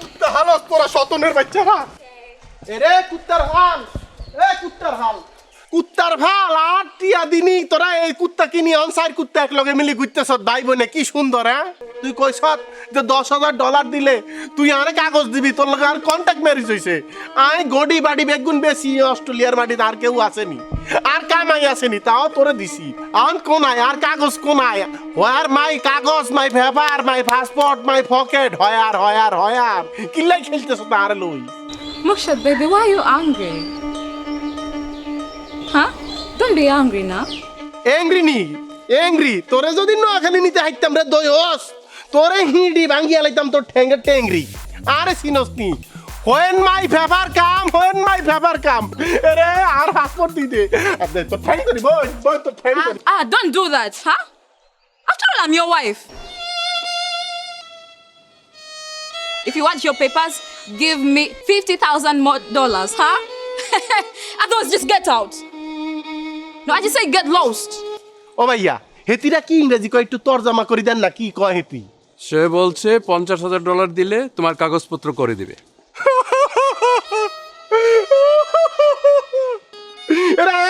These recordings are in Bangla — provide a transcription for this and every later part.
কুত্তা হালস তোরা সতনের বাচ্চারা। এরে কুত্তার হাল এ কুত্তার হাল। টিয়া দিনি তোরা এই কুত্তা কিনি অনসার কুত্তা এক লগে মিলি ঘুরতেছ ভাই বোনে কি সুন্দর হ্যাঁ? তুই কইস যে দশ হাজার ডলার দিলে তুই আরে কাগজ দিবি তোর লগে আর কন্ট্যাক্ট ম্যারেজ হইছে। আই গডি বাড়ি বেগুন বেশি অস্ট্রেলিয়ার মাটিতে আর কেউ আসেনি। আর কামাই আসেনি তাও তোরে দিছি। আন কোনায় আর কাগজ কোনায়? হোয়ার মাই কাগজ my paper my passport my pocket where where where. কিল্লাই খেলতেছ তার লই। Mukshad, baby, why are you angry? Don't be angry now. Angry নি এংরি তোরে যদি নোয়াখালী নিতে হাইতাম রে দই হস তোরে হিঁড়ি ভাঙ্গিয়া লাইতাম তোর ঠেঙ্গে টেংরি আরে সিনস নি when my favour come when my favour come রে আর পাসপোর্ট দিতে আপনি তো ঠ্যাং করি বই বই তো ঠ্যাং Ah, করি ah, don't do that, huh? After all, I'm your wife. If you want your papers, give me 50,000 more dollars, huh? Otherwise, just get out. No, I just say get lost. ও ভাইয়া হেতিরা কি ইংরেজি কয়? একটু তরজমা করে দেন না কি কয় হেতি? সে বলছে পঞ্চাশ হাজার ডলার দিলে তোমার কাগজপত্র করে দিবে।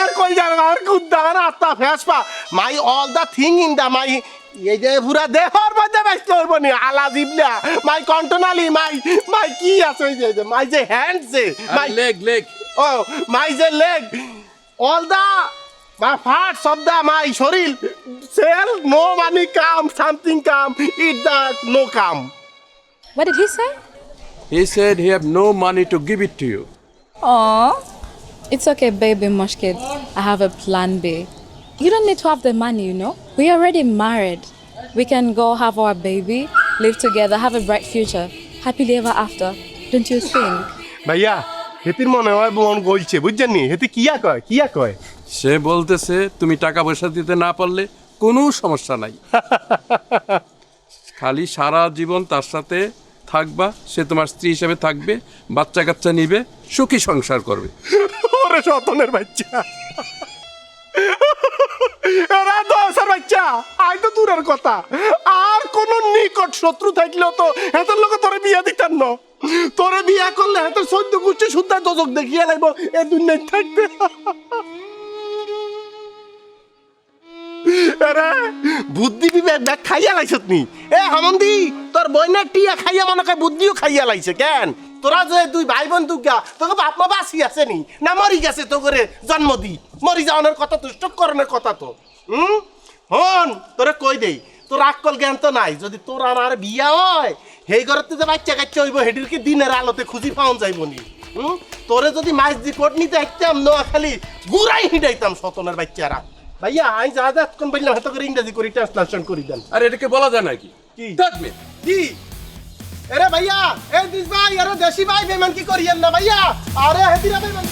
আর কই যাবে আর আর আত্মা ফেসপা। My all the thing in the my এই যে পুরা দেহর মধ্যে ব্যস্ত হইব নি আলা জিবলা। মাই কন্টনালি মাই মাই কি আছে ওই যে মাই যে হ্যান্ড যে মাই লেগ লেগ। ও মাই যে leg all the My heart, of the my shoril sell no money come, something come, it does no come. What did he say? He said he have no money to give it to you. Oh, it's okay, baby Mushkid. I have a plan B. You don't need to have the money, you know. We already married. We can go have our baby, live together, have a bright future, happily ever after. Don't you think? But yeah. হেতির মনে হয় বোন গলছে বুঝছেন নি? হেতি কিয়া কয় কিয়া কয়? সে বলতেছে তুমি টাকা পয়সা দিতে না পারলে কোনো সমস্যা নাই। খালি সারা জীবন তার সাথে থাকবা সে তোমার স্ত্রী হিসেবে থাকবে বাচ্চা কাচ্চা নিবে সুখী সংসার করবে। ওরে সতনের বাচ্চা। এরা দশের বাচ্চা আই তো দূরের কথা। আর কোন নিকট শত্রু থাকলেও তো হেতের লোকে তোরে বিয়া দিতেন না। তোরে বিয়া করলে হেতের সদ্য গুচ্ছে শুদ্ধা দজক দেখিয়ে লাগব এ দুনিয়ায় থাকবে। তোর যে দুই ভাই বোন তোকে নি? মরি গেছে তো করে জন্ম দি? মরি কথা তো কথা তো। তোরে কই আকল জ্ঞান তো নাই, যদি তোর আমার বিয়া হয় সেই ঘরতে যে বাচ্চা কাচ্চা হইব হেডিরকে দিনের আলোতে খুঁজি পাওয়া যাইব নি? হুম? তোরে যদি মাছ দি কোট নিতে আসতাম নোয়া খালি গুড়াই হিডাইতাম সতনের বাচ্চারা। ভাইয়া আই যা যা কোন বললাম হাতে করে ইংরেজি করি ট্রান্সলেশন করি দেন। আর এটাকে বলা যায় নাকি? কি? থাকবে কি? আরে ভাইয়া এ দিস ভাই আরে দেশি ভাই বেমান কি করিয়েন না ভাইয়া? আরে হেদিরা বেমান